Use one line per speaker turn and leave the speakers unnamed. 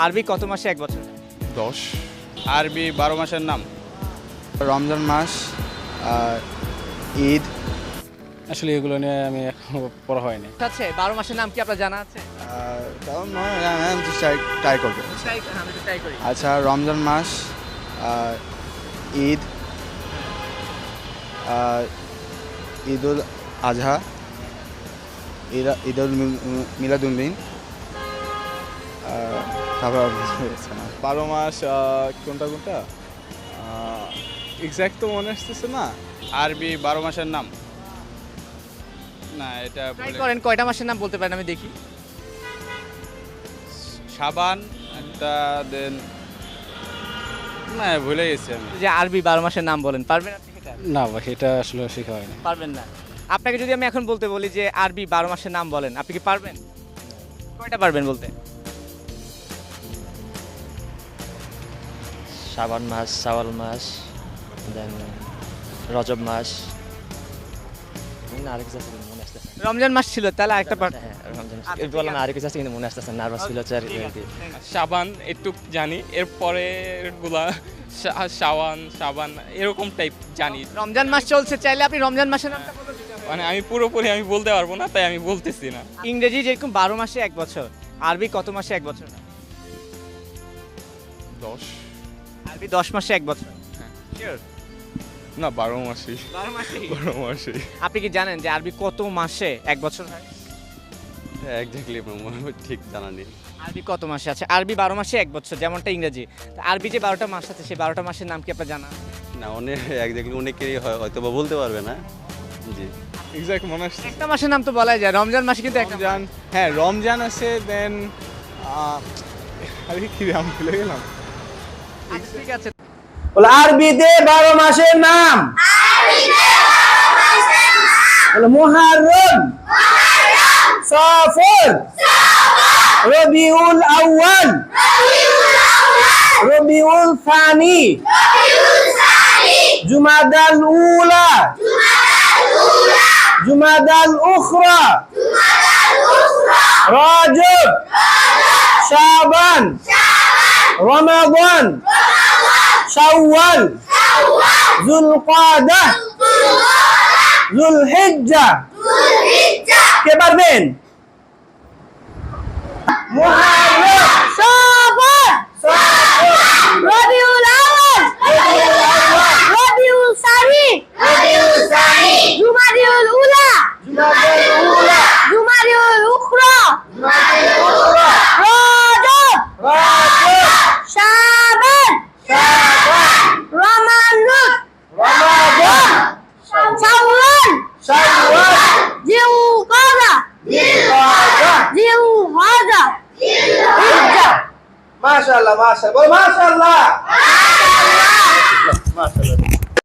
আরবি কত মাসে এক বছর
দশ আরবি বারো মাসের নাম
রমজান মাস ঈদ
আসলে এগুলো নিয়ে আমি এখনও পড়া হয়নি
আছে বারো মাসের নাম কি আপনার জানা আছে
ট্রাই করব আচ্ছা রমজান মাস আর ঈদ আর ঈদুল আজহা ঈদ ঈদুল মিলাদুদ্দিন তারপর।
বারো মাস কোনটা কোনটা? এক্স্যাক্ট তো মনে আসতেছে না। আরবি বারো মাসের নাম। না এটা
করেন কয়টা মাসের নাম বলতে পারেন আমি দেখি।
সাবান একটা দেন না ভুলে গেছি আমি।
যে আরবি বারো মাসের নাম বলেন পারবেন আপনি এটা?
না ভাই এটা আসলে শেখা হয়নি।
পারবেন না। আপনাকে যদি আমি এখন বলতে বলি যে আরবি বারো মাসের নাম বলেন আপনি কি পারবেন? কয়টা পারবেন বলতে?
শ্রাবণ মাস শাওয়াল মাস দেন রজব মাস। আরেক কিছু মনে আসতেছে
রমজান মাস ছিল তাহলে আরেকটা পার্ট
হ্যাঁ, রমজান মাস।
আচ্ছা,
বললাম আরেক কিছু কিন্তু মনে আসতেছে নার্ভাস ছিল হচ্ছে আর
সাবান একটু জানি। এরপরে গুলা শাওয়ান সাবান এরকম টাইপ জানি।
রমজান মাস চলছে চাইলে আপনি রমজান মাসের নামটা।
মানে আমি পুরোপুরি আমি বলতে পারব না তাই আমি বলতেছি না।
ইংরেজি যেরকম বারো মাসে এক বছর আরবি কত মাসে এক বছর?
দশ।
আরবি দশ মাসে এক বছর।
না বারো মাসই।
বারো মাসে
বারো মাসই।
আপনি কি জানেন যে আরবি কত মাসে এক বছর হয়?
একজাক্টলি ঠিক জানা নেই।
আরবি কত মাসে আছে? আরবি বারো মাসে এক বছর যেমনটা ইংরেজি। আরবি যে বারোটা মাস আছে সেই বারোটা মাসের নাম কি আপনার জানা?
না অনেক একজাক্টলি অনেকেরই হয়- হয়তো বা বলতে পারবে না। জি।
এক্স্যাক্ট মনে আসছে।
একটা মাসের নাম তো বলাই যায় রমজান মাসে কিন্তু একটা
রমজান হ্যাঁ রমজান আছে দেন আরে কি আমি ভুলে গেলাম।
ঠিক আছে।
বলে আরবিতে বারো মাসের নাম। বলে মুহাররম। সফর। রবিউল আউয়াল। রবিউল থানি জুমাদাল উলা। জুমাদাল উখরা। রজব। শাবান। রমাদান শাওয়াল জুলকাদা জুলহিজ্জা। কে পারবেন? মাশাআল্লাহ মাশাআল্লাহ বল মাশাআল্লাহ। মাশাআল্লাহ